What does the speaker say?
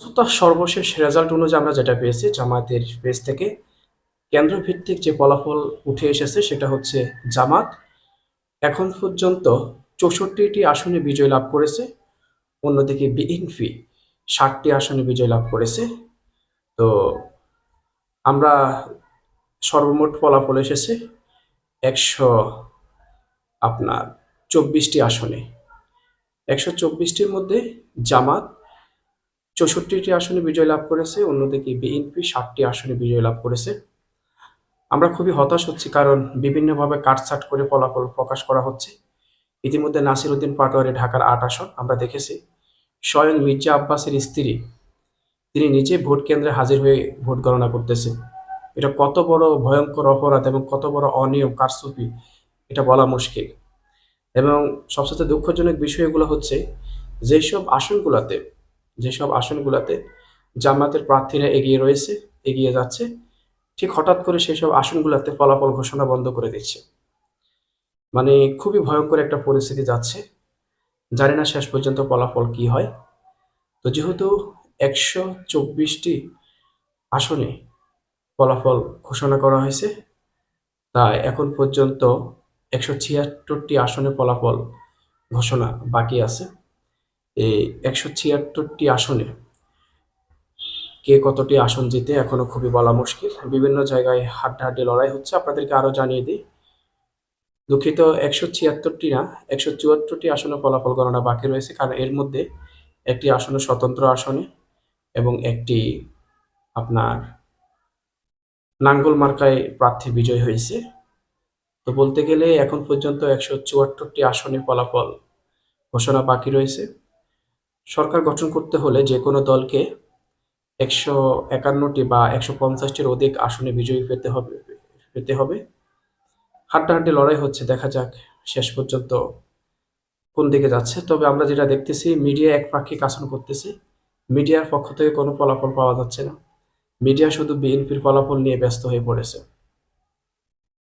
তার সর্বশেষ রেজাল্ট অনুযায়ী আমরা যেটা পেয়েছি, জামায়াতের পেজ থেকে কেন্দ্র ভিত্তিক যে ফলাফল উঠে এসেছে সেটা হচ্ছে জামাত। এখন পর্যন্ত চৌষট্টিটি আসনে বিজয় লাভ করেছে, অন্যদিকে বিএনপি ষাটটি আসনে বিজয় লাভ করেছে। তো আমরা সর্বমোট ফলাফল এসেছে একশো আপনার চব্বিশটি আসনে। একশো চব্বিশটির মধ্যে জামাত চৌষট্টিটি আসনে বিজয় লাভ করেছে, অন্যদিকে বিএনপি ষাটটি আসনে বিজয় লাভ করেছে। আমরা খুবই হতাশ হচ্ছি কারণ বিভিন্নভাবে কাটছাট করে ফলাফল প্রকাশ করা হচ্ছে। ইতিমধ্যে নাসির উদ্দিন পাটোয়ারি ঢাকার আট আসন, আমরা দেখেছি। স্বয়ং মির্জা আব্বাসের স্ত্রী, তিনি নিজে ভোট কেন্দ্রে হাজির হয়ে ভোট গণনা করতেছে। এটা কত বড় ভয়ঙ্কর অপরাধ এবং কত বড় অনিয়ম কারসুপি এটা বলা মুশকিল। এবং সবচেয়ে দুঃখজনক বিষয়গুলো হচ্ছে, যেসব আসনগুলোতে যেসব আসনগুলোতে জামাতের প্রার্থীরা এগিয়ে রয়েছে, এগিয়ে যাচ্ছে, ঠিক হঠাৎ করে সেসব আসনগুলোতে ফলাফল ঘোষণা বন্ধ করে দিচ্ছে। মানে খুবই ভয়ঙ্কর একটা পরিস্থিতি যাচ্ছে। জানি না শেষ পর্যন্ত ফলাফল কি হয়। তো যেহেতু একশো চব্বিশটি আসনে ফলাফল ঘোষণা করা হয়েছে, তাই এখন পর্যন্ত একশো ছিয়াত্তরটি আসনে ফলাফল ঘোষণা বাকি আছে। এই একশো ছিয়াত্তরটি আসনে। কে কতটি আসন জিতে এখনও খুবই বলা মুশকিল। বিভিন্ন জায়গায় হাড্ডাহাড্ডি লড়াই হচ্ছে। আপনাদেরকে আরও জানিয়ে দিই, দুঃখিত একশো ছিয়াত্তরটি না, একশো চুয়াত্তরটি আসনে ফলাফল গণনা বাকি রয়েছে, কারণ এর মধ্যে একটি আসনে স্বতন্ত্র আসনে এবং একটি আপনার নাঙ্গল মার্কায় প্রার্থী বিজয় হয়েছে। তো বলতে গেলে এখন পর্যন্ত একশো চুয়াত্তরটি আসনে ফলাফল ঘোষণা বাকি রয়েছে। সরকার গঠন করতে হলে যে কোনো দলকে একশো একান্নটি বা একশো পঞ্চাশটির অধিক আসনে বিজয়ী পেতে হবে পেতে হবে। হাড্ডাহাড্ডি লড়াই হচ্ছে, দেখা যাক শেষ পর্যন্ত কোন দিকে যাচ্ছে। তবে আমরা যেটা দেখতেছি, মিডিয়া এক পাক্ষিক আসন করতেছে। মিডিয়ার পক্ষ থেকে কোনো ফলাফল পাওয়া যাচ্ছে না। মিডিয়া শুধু বিএনপির ফলাফল নিয়ে ব্যস্ত হয়ে পড়েছে।